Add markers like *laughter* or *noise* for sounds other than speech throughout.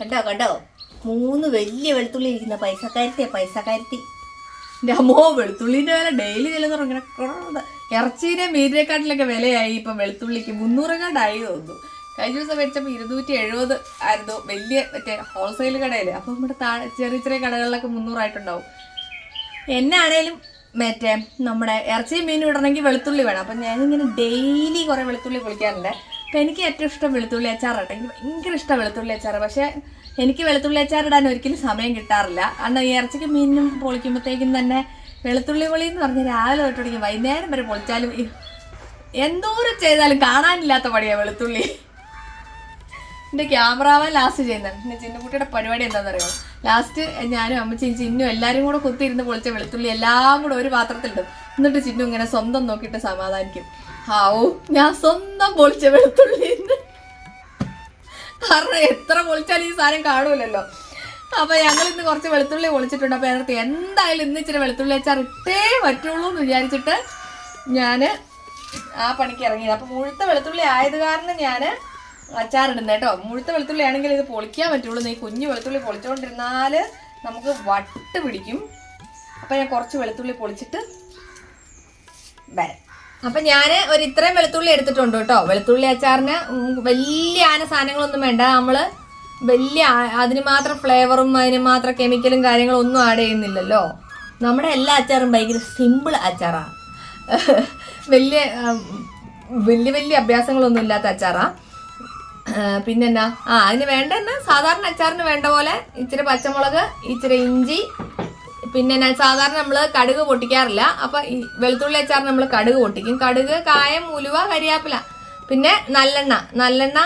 കണ്ടോ കണ്ടോ? മൂന്ന് വലിയ വെളുത്തുള്ളി ഇരിക്കുന്ന പൈസക്കാരത്തിയാ പൈസക്കാരത്തി. എന്റെ അമ്മോ വെളുത്തുള്ളിന്റെ വില ഡെയിലി വില തുടങ്ങി ഇറച്ചീനെ മീനിനെക്കാട്ടിലൊക്കെ വിലയായി. ഇപ്പം വെളുത്തുള്ളിക്ക് മുന്നൂറെങ്ങാണ്ടായി തോന്നുന്നു. കഴിഞ്ഞ ദിവസം വെച്ചപ്പോൾ ഇരുന്നൂറ്റി എഴുപത് ആയിരുന്നു. വലിയ മറ്റേ ഹോൾസെയിൽ കടയിൽ അപ്പോൾ നമ്മുടെ താഴെ ചെറിയ ചെറിയ കടകളിലൊക്കെ മുന്നൂറായിട്ടുണ്ടാവും. എന്നാണേലും മറ്റേ നമ്മുടെ ഇറച്ചി മീൻ ഇടണമെങ്കിൽ വെളുത്തുള്ളി വേണം. അപ്പം ഞാനിങ്ങനെ ഡെയിലി കുറേ വെളുത്തുള്ളി പൊളിക്കാറുണ്ട്. അപ്പം എനിക്ക് ഏറ്റവും ഇഷ്ടം വെളുത്തുള്ളി അച്ചാറാട്ടോ. എനിക്ക് ഭയങ്കര ഇഷ്ടം വെളുത്തുള്ളി അച്ചാർ പക്ഷേ എനിക്ക് വെളുത്തുള്ളി അച്ചാർ ഇടാൻ ഒരിക്കലും സമയം കിട്ടാറില്ല. കാരണം ഈ ഇറച്ചിക്ക് മീനും പൊളിക്കുമ്പോഴത്തേക്കും തന്നെ വെളുത്തുള്ളി പൊളി എന്ന് പറഞ്ഞാൽ രാവിലെ തൊട്ട് വൈകുന്നേരം വരെ പൊളിച്ചാലും എന്തോരം ചെയ്താലും കാണാനില്ലാത്ത പണിയാണ് വെളുത്തുള്ളി. എന്റെ ക്യാമറാമാൻ ലാസ്റ്റ് ചെയ്യുന്നത്. പിന്നെ ചിന്നുകുട്ടിയുടെ പരിപാടി എന്താണെന്നറിയോ? ലാസ്റ്റ് ഞാനും അമ്മച്ചിയും ചിന്നും എല്ലാവരും കൂടെ കുത്തിയിരുന്ന് പൊളിച്ച വെളുത്തുള്ളി എല്ലാം കൂടെ ഒരു പാത്രത്തിലിടും. എന്നിട്ട് ചിന്നു ഇങ്ങനെ സ്വന്തം നോക്കിയിട്ട് സമാധാനിക്കും. ഹാവൂ ഞാൻ സ്വന്തം പൊളിച്ച വെളുത്തുള്ളി കാരണം എത്ര പൊളിച്ചാലും ഈ സാധനം കാണൂലല്ലോ. അപ്പൊ ഞങ്ങൾ ഇന്ന് കുറച്ച് വെളുത്തുള്ളി പൊളിച്ചിട്ടുണ്ട്. അപ്പൊ അതിനകത്ത് എന്തായാലും ഇന്ന് ഇച്ചിരി വെളുത്തുള്ളി വെച്ചാൽ ഇട്ടേ പറ്റുള്ളൂ എന്ന് വിചാരിച്ചിട്ട് ഞാൻ ആ പണിക്ക് ഇറങ്ങിയത്. അപ്പൊ മുഴുത്ത വെളുത്തുള്ളി ആയത് കാരണം ഞാൻ അച്ചാറിടുന്നത് കേട്ടോ. മുഴുത്ത വെളുത്തുള്ളി ആണെങ്കിൽ ഇത് പൊളിക്കാൻ പറ്റുള്ളൂ. ഈ കുഞ്ഞു വെളുത്തുള്ളി പൊളിച്ചുകൊണ്ടിരുന്നാൽ നമുക്ക് വട്ട് പിടിക്കും. അപ്പൊ ഞാൻ കുറച്ച് വെളുത്തുള്ളി പൊളിച്ചിട്ട് വരാം. അപ്പൊ ഞാൻ ഒരു ഇത്രയും വെളുത്തുള്ളി എടുത്തിട്ടുണ്ട് കേട്ടോ. വെളുത്തുള്ളി അച്ചാറിന് വലിയ ആന സാധനങ്ങളൊന്നും വേണ്ട. നമ്മൾ വലിയ അതിന് മാത്രം ഫ്ലേവറും അതിന് മാത്രം കെമിക്കലും കാര്യങ്ങളും ഒന്നും ആഡ് ചെയ്യുന്നില്ലല്ലോ. നമ്മുടെ എല്ലാ അച്ചാറും ഭയങ്കര സിമ്പിൾ അച്ചാറാണ് *laughs* വലിയ വലിയ വലിയ അഭ്യാസങ്ങളൊന്നും ഇല്ലാത്ത അച്ചാറാ. ആ, പിന്നെന്നാ? ആ അതിന് വേണ്ട സാധാരണ അച്ചാറിന് വേണ്ട പോലെ ഇച്ചിരി പച്ചമുളക് ഇച്ചിരി ഇഞ്ചി പിന്നെ ഞാൻ സാധാരണ നമ്മൾ കടുക് പൊട്ടിക്കാറില്ല. അപ്പൊ ഈ വെളുത്തുള്ളി അച്ചാർ നമ്മൾ കടുക് പൊട്ടിക്കും. കടുക് കായം ഉലുവ കരിയാപ്പില. പിന്നെ നല്ലെണ്ണ. നല്ലെണ്ണ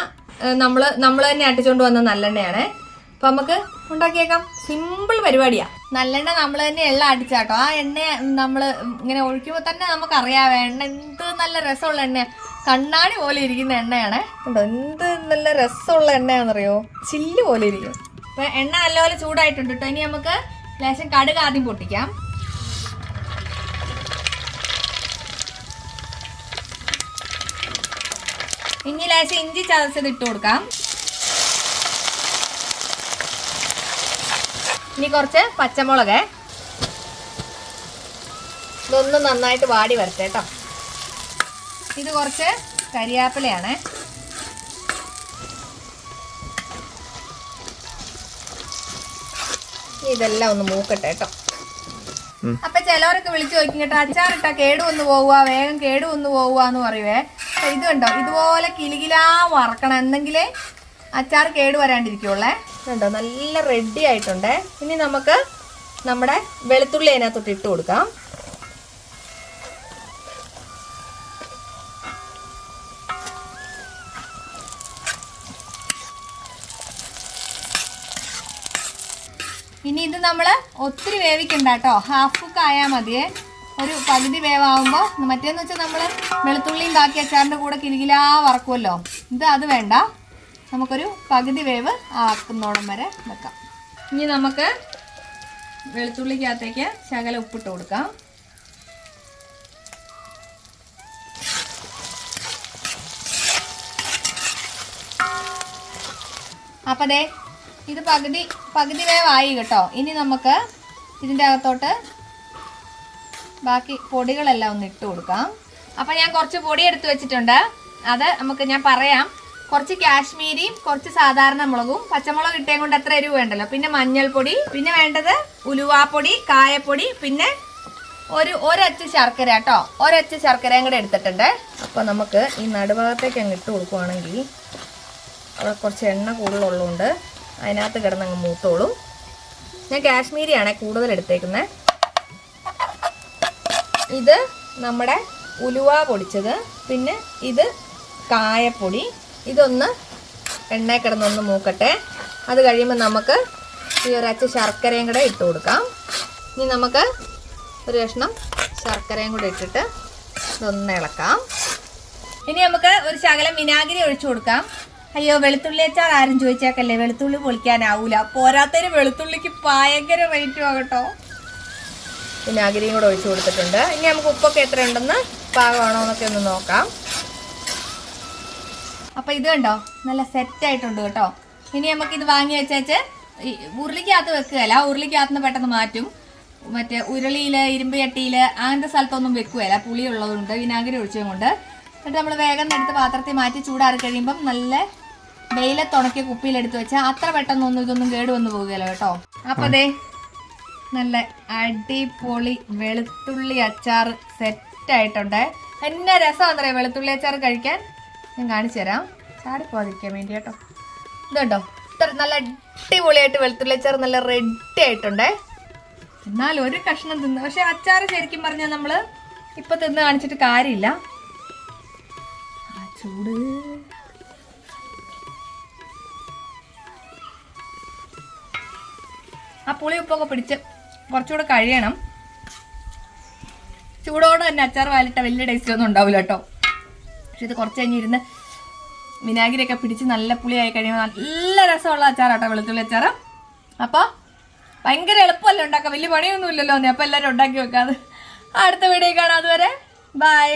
നമ്മൾ നമ്മൾ തന്നെ അട്ടിച്ചുകൊണ്ട് വന്ന നല്ലെണ്ണയാണ്. അപ്പൊ നമുക്ക് ഉണ്ടാക്കിയേക്കാം. സിമ്പിൾ പരിപാടിയാ. നല്ലെണ്ണ നമ്മൾ തന്നെ എള്ള അടിച്ചാട്ടോ. ആ എണ്ണ നമ്മൾ ഇങ്ങനെ ഒഴിക്കുമ്പോൾ തന്നെ നമുക്ക് അറിയാം എണ്ണ എന്ത് നല്ല രസമുള്ള എണ്ണ കണ്ണാടി പോലെ ഇരിക്കുന്ന എണ്ണയാണ്. എന്ത് നല്ല രസമുള്ള എണ്ണയാണെന്നറിയോ? ചില്ല് പോലെ ഇരിക്കും. അപ്പൊ എണ്ണ നല്ലപോലെ ചൂടായിട്ടുണ്ട് കേട്ടോ ഇനി നമുക്ക് ലേശം കടുക് ആദ്യം പൊട്ടിക്കാം. ഇനി ലേശം ഇഞ്ചി ചതച്ചത് ഇട്ട് കൊടുക്കാം. ഇനി കുറച്ച് പച്ചമുളക്. ഇതൊന്ന് നന്നായിട്ട് വാടി വരട്ടെ കേട്ടോ. ഇത് കുറച്ച് കരിയാപ്പിലയാണ്. ഇതെല്ലാം ഒന്ന് മൂക്കട്ടെ കേട്ടോ. അപ്പൊ ചിലവരൊക്കെ വിളിച്ചു ചോദിക്കും കേട്ടോ അച്ചാറിട്ട കേടു വന്ന് പോവുക വേഗം കേടു വന്ന് പോവുക എന്ന് പറയുവേ. അപ്പൊ ഇത് കണ്ടോ ഇതുപോലെ കിലുകിലാ വറക്കണം. എന്നെങ്കിലേ അച്ചാർ കേട് വരാണ്ടിരിക്കുള്ളേ കണ്ടോ നല്ല റെഡി ആയിട്ടുണ്ട്. ഇനി നമുക്ക് നമ്മുടെ വെളുത്തുള്ളി അതിനകത്തോട്ട് ഇട്ട് കൊടുക്കാം. ഇനി ഇത് നമ്മൾ ഒത്തിരി വേവിക്കണ്ട കേട്ടോ. ഹാഫ് കുക്ക് ആയാൽ മതിയേ. ഒരു പകുതി വേവാകുമ്പോൾ മറ്റേന്ന് വെച്ചാൽ നമ്മൾ വെളുത്തുള്ളിയും ബാക്കി അച്ചാറിന്റെ കൂടെ കിലുകിലാ വറക്കുമല്ലോ ഇത് അത് വേണ്ട. നമുക്കൊരു പകുതി വേവ് ആക്കുന്നോളം വരെ വെക്കാം. ഇനി നമുക്ക് വെളുത്തുള്ളിക്കകത്തേക്ക് ശകല ഉപ്പിട്ട് കൊടുക്കാം. അപ്പം ഇത് പകുതി പകുതി വേവായി കേട്ടോ. ഇനി നമുക്ക് ഇതിന്റെ അകത്തോട്ട് ബാക്കി പൊടികളെല്ലാം ഒന്ന് ഇട്ട് കൊടുക്കാം. അപ്പം ഞാൻ കുറച്ച് പൊടി എടുത്ത് വെച്ചിട്ടുണ്ട്. അത് നമുക്ക് ഞാൻ പറയാം. കുറച്ച് കാശ്മീരിയും കുറച്ച് സാധാരണ മുളകും പച്ചമുളക് ഇട്ടേം കൊണ്ട് എത്ര എരിവ് വേണ്ടല്ലോ? പിന്നെ മഞ്ഞൾപ്പൊടി പിന്നെ വേണ്ടത് ഉലുവാപ്പൊടി കായപ്പൊടി പിന്നെ ഒരു ഒരച്ച് ശർക്കര കേട്ടോ. ഒരച്ച് ശർക്കരയും കൂടെ എടുത്തിട്ടുണ്ട്. അപ്പോൾ നമുക്ക് ഈ നടുഭാഗത്തേക്ക് അങ്ങ് ഇട്ട് കൊടുക്കുവാണെങ്കിൽ അവിടെ കുറച്ച് എണ്ണ കൂടുതലുള്ളതുകൊണ്ട് അതിനകത്ത് കിടന്നങ്ങ് മൂത്തോളും. ഞാൻ കാശ്മീരിയാണ് കൂടുതൽ എടുത്തേക്കുന്നത് ഇത് നമ്മുടെ ഉലുവ പൊടിച്ചത്. പിന്നെ ഇത് കായപ്പൊടി. ഇതൊന്ന് എണ്ണ കിടന്നൊന്ന് മൂക്കട്ടെ. അത് കഴിയുമ്പോൾ നമുക്ക് ഈ ഒരച്ച് ശർക്കരയും കൂടെ ഇട്ട് കൊടുക്കാം. ഇനി നമുക്ക് ഒരു കഷ്ണം ശർക്കരയും കൂടെ ഇട്ടിട്ട് ഇതൊന്ന് ഇളക്കാം. ഇനി നമുക്ക് ഒരു ശകലം വിനാഗിരി ഒഴിച്ചു കൊടുക്കാം. അയ്യോ വെളുത്തുള്ളി അച്ചാർ ആരും ചോദിച്ചേക്കല്ലേ? വെളുത്തുള്ളി പൊളിക്കാനാവൂല. പോരാത്തതിന് വെളുത്തുള്ളിക്ക് ഭയങ്കര റേറ്റും ആകട്ടോ. വിനാഗിരിയും കൂടെ ഒഴിച്ചു കൊടുത്തിട്ടുണ്ട്. ഇനി നമുക്ക് ഉപ്പൊക്കെ എത്ര ഉണ്ടെന്ന് പാകമാണോ എന്നൊക്കെ ഒന്ന് നോക്കാം. അപ്പൊ ഇത് കണ്ടോ? നല്ല സെറ്റ് ആയിട്ടുണ്ട് കേട്ടോ. ഇനി നമുക്ക് ഇത് വാങ്ങി വെച്ചേച്ച് ഉരുളിക്കകത്ത് വെക്കുകയല്ല. ഉരുളിക്കകത്ത് നിന്ന് പെട്ടെന്ന് മാറ്റും. മറ്റേ ഉരുളിയിൽ ഇരുമ്പ് ചട്ടിയിൽ അങ്ങനത്തെ സ്ഥലത്തൊന്നും വെക്കുകയല്ല. പുളി ഉള്ളതുകൊണ്ട് വിനാഗിരി ഒഴിച്ചതും കൊണ്ട് എന്നിട്ട് നമ്മൾ വേഗം എടുത്ത് പാത്രത്തിൽ മാറ്റി ചൂടാറി കഴിയുമ്പം നല്ല വെയിലത്തുണക്കിയ കുപ്പിയിലെടുത്ത് വെച്ചാൽ അത്ര പെട്ടെന്നൊന്നും ഇതൊന്നും കേട് വന്നു പോകുകയല്ലോ കേട്ടോ. അപ്പൊ അതെ നല്ല അടിപൊളി വെളുത്തുള്ളി അച്ചാർ സെറ്റ് ആയിട്ടുണ്ട് എന്നാ രസമാണെന്നറിയാം വെളുത്തുള്ളി അച്ചാർ കഴിക്കാൻ? ഞാൻ കാണിച്ചു തരാം. ചാടിപ്പോതിരിക്കാൻ വേണ്ടി കേട്ടോ. ഇതുണ്ടോ? ഇത്ര നല്ല അടിപൊളിയായിട്ട് വെളുത്തുള്ളി അച്ചാർ നല്ല റെഡി ആയിട്ടുണ്ടേ. എന്നാൽ ഒരു കഷ്ണം തിന്ന്. പക്ഷെ അച്ചാർ ശരിക്കും പറഞ്ഞാൽ നമ്മൾ ഇപ്പൊ തിന്ന് കാണിച്ചിട്ട് കാര്യമില്ല. ചൂട്. ആ പുളി ഉപ്പൊക്കെ പിടിച്ച് കുറച്ചുകൂടെ കഴിയണം. ചൂടോടെ തന്നെ അച്ചാർ വാലിട്ട വലിയ ടേസ്റ്റ് ഒന്നും ഉണ്ടാവില്ല കേട്ടോ. പക്ഷെ ഇത് കുറച്ച് കഴിഞ്ഞ് ഇരുന്ന് വിനാഗിരിയൊക്കെ പിടിച്ച് നല്ല പുളിയായി കഴിയുമ്പോൾ നല്ല രസമുള്ള അച്ചാറാട്ടോ വെളുത്തുള്ളി അച്ചാർ അപ്പോൾ ഭയങ്കര എളുപ്പമല്ലേ ഉണ്ടാക്കാം വലിയ പണിയൊന്നുമില്ലല്ലോ അപ്പോൾ എല്ലാവരും ഉണ്ടാക്കി വെക്കാതെ അടുത്ത വീഡിയോ കാണാം. അതുവരെ ബൈ.